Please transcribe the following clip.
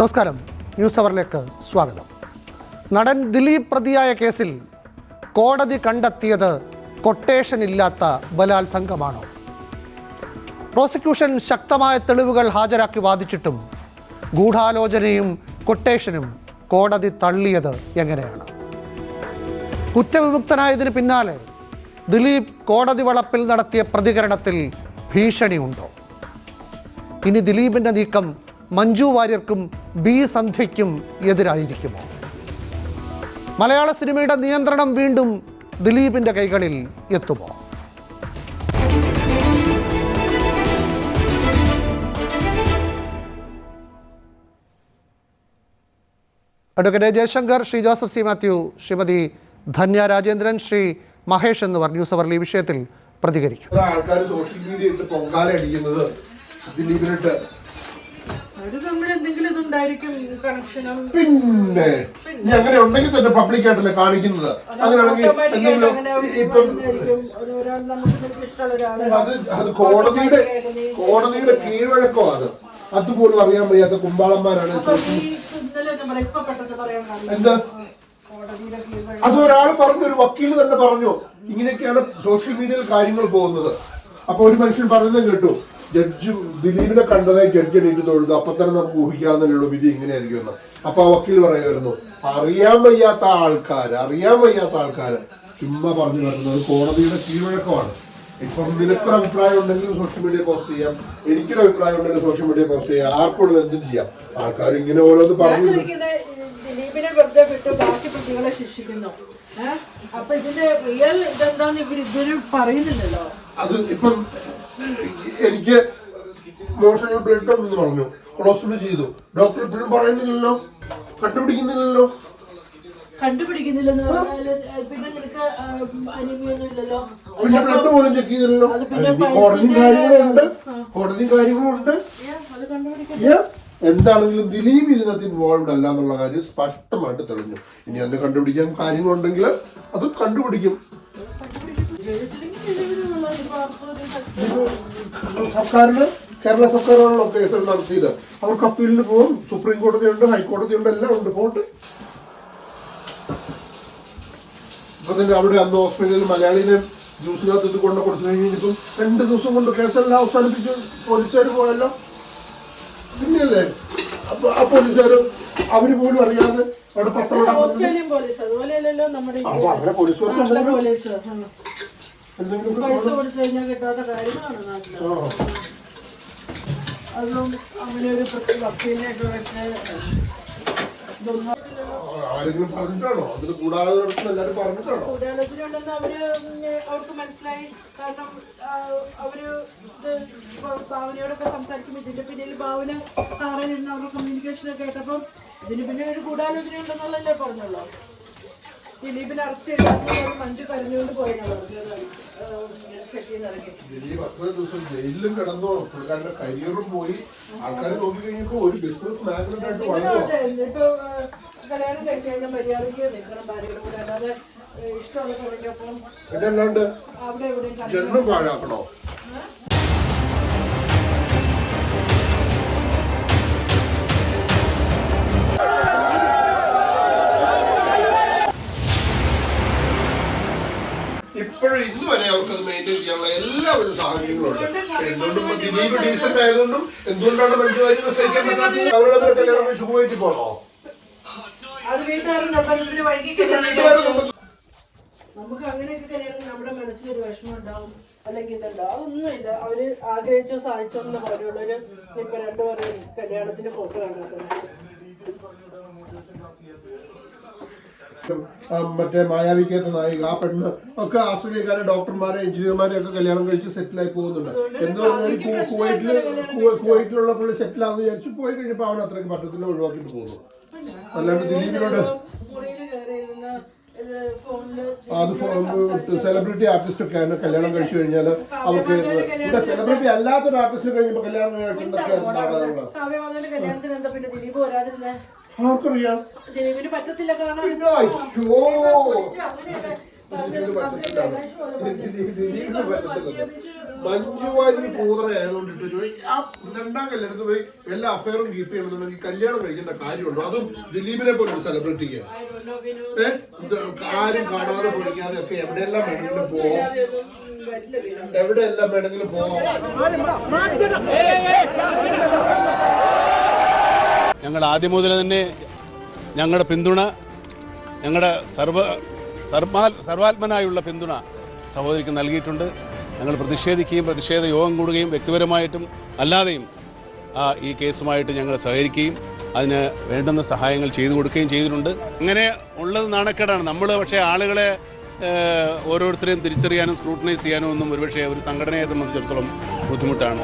നമസ്കാരം. ന്യൂസ് അവറിലേക്ക് സ്വാഗതം. നടൻ ദിലീപ് പ്രതിയായ കേസിൽ കോടതി കണ്ടെത്തിയത് കൊട്ടേഷൻ ഇല്ലാത്ത ബലാത്സംഗമാണോ? പ്രോസിക്യൂഷൻ ശക്തമായ തെളിവുകൾ ഹാജരാക്കി വാദിച്ചിട്ടും ഗൂഢാലോചനയും കൊട്ടേഷനും കോടതി തള്ളിയത് എങ്ങനെയാണ്? കുറ്റവിമുക്തനായതിന് പിന്നാലെ ദിലീപ് കോടതി വളപ്പിൽ നടത്തിയ പ്രതികരണത്തിൽ ഭീഷണിയുണ്ടോ? ഇനി ദിലീപിന്റെ നീക്കം മഞ്ജു വാര്യർക്കും ബി സന്ധ്യയ്ക്കും എതിരായിരിക്കുമോ? മലയാള സിനിമയുടെ നിയന്ത്രണം വീണ്ടും ദിലീപിന്റെ കൈകളിൽ എത്തുമോ? Advocate Jayashankar Shri Joseph C Mathew Shrimati Dhanya Rajendran Shri Mahesh എന്നിവർ ന്യൂസ് അവറിൽ ഈ വിഷയത്തിൽ പ്രതികരിക്കും. ആൾക്കാർ സോഷ്യൽ മീഡിയ ഇട്ട് പൊങ്കാല അടിക്കുന്നത് ദിലീപിനിട്ട് എന്തെങ്കിലും ഇതുണ്ടായിരിക്കും കണക്ഷനും? പിന്നെ ഇനി അങ്ങനെ ഉണ്ടെങ്കിൽ തന്നെ പബ്ലിക് ആയിട്ടല്ലേ കാണിക്കുന്നത്. അങ്ങനെയാണെങ്കിൽ എന്തെങ്കിലും ഇപ്പം ഒരാൾ നമുക്ക് ഇഷ്ടമുള്ള ഒരാൾ അത് അത് കോടതിയുടെ കോടതിയുടെ കീഴ്വഴക്കോ അത്. അതുപോലും അറിയാൻ വയ്യാത്ത കുമ്പാളന്മാരാണ് എന്താ? അത് ഒരാൾ പറഞ്ഞു ഒരു വക്കീൽ തന്നെ പറഞ്ഞു. ഇങ്ങനെയൊക്കെയാണ് സോഷ്യൽ മീഡിയയിൽ കാര്യങ്ങൾ പോകുന്നത്. അപ്പൊ ഒരു മനുഷ്യൻ പറയുന്നത് കേട്ടു ജഡ്ജ് ദിലീപിനെ കണ്ടതായി ജഡ്ജ് എണീറ്റ് തൊഴുതു. അപ്പൊ തന്നെ നമുക്ക് ഊഹിക്കാവുന്നല്ലോ വിധി ഇങ്ങനെയായിരിക്കും എന്ന്. അപ്പൊ ആ വക്കീൽ പറയുമായിരുന്നു അറിയാൻ വയ്യാത്ത ആൾക്കാർ അറിയാൻ വയ്യാത്ത ആൾക്കാർ ചുമ്മാ പറഞ്ഞു വരുന്നത് കോടതിയുടെ കീഴ്വഴക്കമാണ്. ഇപ്പം നിനക്കൊരു അഭിപ്രായം ഉണ്ടെങ്കിൽ സോഷ്യൽ മീഡിയ പോസ്റ്റ് ചെയ്യാം. എനിക്കൊരു അഭിപ്രായം ഉണ്ടെങ്കിൽ സോഷ്യൽ മീഡിയ പോസ്റ്റ് ചെയ്യാം. ആർക്കും എന്തും ചെയ്യാം. ആൾക്കാർ ഇങ്ങനെ ഓരോന്ന് പറഞ്ഞു ദിലീപിനെ വെറുതെ വിട്ട് ബാക്കി പ്രതികളെ ശിക്ഷിക്കുന്നു. അപ്പൊ ഇതിന്റെ റിയൽ ഇതെന്താന്ന് ഇവർ ഇതുവരെ പറയുന്നില്ലല്ലോ? അത് ഇപ്പം എനിക്ക് മോഷണൽ ബ്ലഡ് എന്ന് പറഞ്ഞു. കൊളോസ്റ്റോമി ചെയ്തു. ഡോക്ടർ ഇപ്പോഴും പറയുന്നില്ലല്ലോ. കണ്ടുപിടിക്കുന്നില്ലല്ലോ. കണ്ടുപിടിക്കുന്നില്ലെന്ന് പറഞ്ഞാൽ പിന്നെ നിനക്ക് അനിമയൊന്നും ഇല്ലല്ലോ. പിന്നെ ബ്ലഡ് പോലും ചെക്ക് ചെയ്തില്ലല്ലോ. കോടതി കാര്യങ്ങളുണ്ട് കോടതി കാര്യങ്ങളുണ്ട് അത്. എന്താണെങ്കിലും ദിലീപ് ഇതിനകത്ത് ഇൻവോൾവ് അല്ല എന്നുള്ള കാര്യം സ്പഷ്ടമായിട്ട് തെളിഞ്ഞു. ഇനി അത് കണ്ടുപിടിക്കാൻ കാര്യങ്ങളുണ്ടെങ്കിൽ അത് കണ്ടുപിടിക്കും. സർക്കാരിന് കേരള സർക്കാരാണല്ലോ കേസുകൾ നടത്തിയത്. അവർക്ക് അപ്പീലിന് പോകും സുപ്രീം കോടതിയുണ്ട് ഹൈക്കോടതിയുണ്ട് എല്ലാം ഉണ്ട്. പോട്ട്. ഇപ്പൊ തന്നെ അവിടെ അന്ന് ഓസ്ട്രേലിയയിൽ മലയാളിനെ ജ്യൂസിനകത്ത് ഇത് കൊണ്ട് കൊടുത്തു കഴിഞ്ഞപ്പം രണ്ട് ദിവസം കൊണ്ട് കേസെല്ലാം അവസാനിപ്പിച്ച് പോലീസുകാർ പോയല്ലോ. പിന്നെയല്ലേ അപ്പൊ ആ പോലീസുകാർ അവർ പോലും അറിയാതെ അവിടെ പത്രം ഓസ്ട്രേലിയൻ പോലീസ്. അതുപോലെയല്ലല്ലോ നമ്മുടെ അപ്പൊ അവരെ പോലീസുകാർക്ക് നല്ല പോലീസ്. ആ. എന്തെങ്കിലും പൈസ കൊടുത്തു കഴിഞ്ഞാൽ കിട്ടാത്ത കാര്യങ്ങളാണ് നാട്ടിൽ. ആ അതും അങ്ങനെ ഒരു പ്രത്യേക വക്കീലിനെയൊക്കെ വെച്ച് ഇതൊന്നും ആരെങ്കിലും പറഞ്ഞിട്ടാണോ? അതിന് കൂടാതെ നടത്തുന്ന എല്ലാരും പറഞ്ഞിട്ടാണോ? കൂടാലോചനയുണ്ടെന്ന് അവർ ഉം, അവർക്ക് മനസ്സിലായി. കാരണം ആ, അവർ ഭാവനയോടൊക്കെ സംസാരിക്കുമ്പോൾ ഇതിന്റെ പിന്നിൽ ഭാവന സാറിന് അവരുടെ കമ്മ്യൂണിക്കേഷൻ ഒക്കെ കേട്ടപ്പം ഇതിന് പിന്നെ ഒരു ഗൂഢാലോചന ഉണ്ടെന്നുള്ളതല്ലേ പറഞ്ഞുള്ളൂ. ദിലീപിനെ അറസ്റ്റ് ചെയ്തിട്ട് മഞ്ജു കരഞ്ഞുകൊണ്ട് പോയെന്നുള്ളത് ദിലീപ് അത്ര ദിവസം ജയിലിലും കിടന്നോ പുള്ളിക്കാരന്റെ കരിയറും പോയി. ആൾക്കാർ നോക്കി കഴിഞ്ഞപ്പോ ഒരു ബിസിനസ് മാഗ്നറ്റ് ആയിട്ട് വളർന്നോ കല്യാണം കഴിച്ചു കഴിഞ്ഞാൽ മര്യാദയ്ക്ക് നിൽക്കണം ഭാര്യയുടെ കൂടെ അല്ലാതെ ഇഷ്ടമുള്ള അല്ലാണ്ട് അവിടെ എവിടെയും ജന്മം പാഴാക്കണോ? ചെയ്യാനുള്ള എല്ലാവിധ സാഹചര്യങ്ങളും ഉണ്ട്. എന്തുകൊണ്ടും ദിലീപ് ഡീസന്റ് ആയതുകൊണ്ടും എന്തുകൊണ്ടാണ് മഞ്ജു വാര്യം സഹിക്കാൻ പറ്റാത്തത്? അവരുടെ കൂടെ കല്യാണം കഴിച്ച് കഴിച്ചു. നമുക്ക് അങ്ങനെയൊക്കെ കല്യാണം നമ്മുടെ മനസ്സിലൊരു വിഷമം ഉണ്ടാവും. അല്ലെങ്കിൽ ഇതുണ്ടാവും ഒന്നുമില്ല അവർ ആഗ്രഹിച്ചോ സാധിച്ചോ എന്നുള്ള പോലെയുള്ളൊരു ഇപ്പൊ രണ്ടുപേരും കല്യാണത്തിന്റെ ഫോട്ടോ കണ്ടിട്ടുണ്ട് ആ, മറ്റേ മായാവിക്കാത്ത നായിക ആ പെണ്ണ് ഒക്കെ ആസ്ട്രേലിയക്കാരെ ഡോക്ടർമാരെ എഞ്ചിനീയർമാരെ ഒക്കെ കല്യാണം കഴിച്ച് സെറ്റിലായി പോകുന്നുണ്ട്. എന്ന് പറഞ്ഞാൽ ഈ കു- കുവൈറ്റിൽ കുവൈറ്റിലുള്ള പുള്ളി സെറ്റിൽ ആവുന്ന വിചാരിച്ചു പോയി കഴിഞ്ഞപ്പോൾ അവൻ അത്രയ്ക്ക് പറ്റത്തില്ല ഒഴിവാക്കിയിട്ട് പോകുന്നു. അല്ലാണ്ട് ദിലീപിനോട് അത് സെലിബ്രിറ്റി ആർട്ടിസ്റ്റ് ഒക്കെ ആണ് കല്യാണം കഴിച്ചു കഴിഞ്ഞാൽ അവർക്ക് ഇവിടെ സെലിബ്രിറ്റി അല്ലാത്തൊരു ആർട്ടിസ്റ്റ് കഴിയുമ്പോൾ കല്യാണം കഴിഞ്ഞിട്ടുണ്ടൊക്കെ നാടകങ്ങളാണ് ആർക്കറിയാം ദിലീപിന് പറ്റത്തില്ല കാണാൻ പിന്നെ അയ്യോ അങ്ങനെയൊക്കെ ദിലീപിന് പറ്റത്തില്ല ദിലീപ് ദിലീപിന് പറ്റത്തില്ല മഞ്ജു വാര്യർ പൂതറ ആയതുകൊണ്ടിട്ട് ആ രണ്ടാം കല്യാണത്തിന് പോയി എല്ലാ അഫയറും കീപ്പ് ചെയ്യണമെന്നുണ്ടെങ്കിൽ കല്യാണം കഴിക്കേണ്ട കാര്യമുണ്ടോ അതും ദിലീപിനെ പോലെ ഒരു സെലിബ്രിറ്റിക്ക് ആരും കാണാതെ പൊളിക്കാതെ ഒക്കെ എവിടെയെല്ലാം വേണമെങ്കിലും പോവാം എവിടെയെല്ലാം വേണമെങ്കിലും പോവാം ഞങ്ങൾ ആദ്യം മുതൽ തന്നെ ഞങ്ങളുടെ പിന്തുണ ഞങ്ങളുടെ സർവ സർവാ സർവാത്മനായുള്ള പിന്തുണ സഹോദരിക്ക് നൽകിയിട്ടുണ്ട്. ഞങ്ങൾ പ്രതിഷേധിക്കുകയും പ്രതിഷേധ യോഗം കൂടുകയും വ്യക്തിപരമായിട്ടും അല്ലാതെയും ഈ കേസുമായിട്ട് ഞങ്ങൾ സഹകരിക്കുകയും അതിന് വേണ്ടുന്ന സഹായങ്ങൾ ചെയ്തു കൊടുക്കുകയും ചെയ്തിട്ടുണ്ട്. അങ്ങനെ ഉള്ളത് നാണക്കേടാണ്. നമ്മൾ പക്ഷേ ആളുകളെ ഓരോരുത്തരെയും തിരിച്ചറിയാനും സ്ക്രൂട്ടനൈസ് ചെയ്യാനും ഒന്നും ഒരുപക്ഷെ ഒരു സംഘടനയെ സംബന്ധിച്ചിടത്തോളം ബുദ്ധിമുട്ടാണ്.